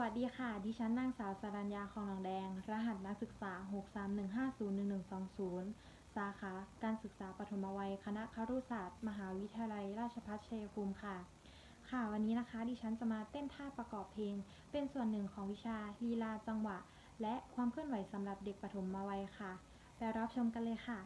วัสดีค่ะ ดิฉันนางสาวสรัญญาคลองหนองแดง รหัสนักศึกษา 631501120 สาขา การศึกษาปฐมวัย คณะครุศาสตร์ มหาวิทยาลัย ราชภัฏชัยภูมิค่ะ ค่ะ วันนี้นะคะ ดิฉันจะมาเต้นท่าประกอบเพลง เป็นส่วนหนึ่งของวิชาลีลาจังหวะ และความเคลื่อนไหวสำหรับเด็กปฐมวัยค่ะ ไปรับชมกันเลยค่ะ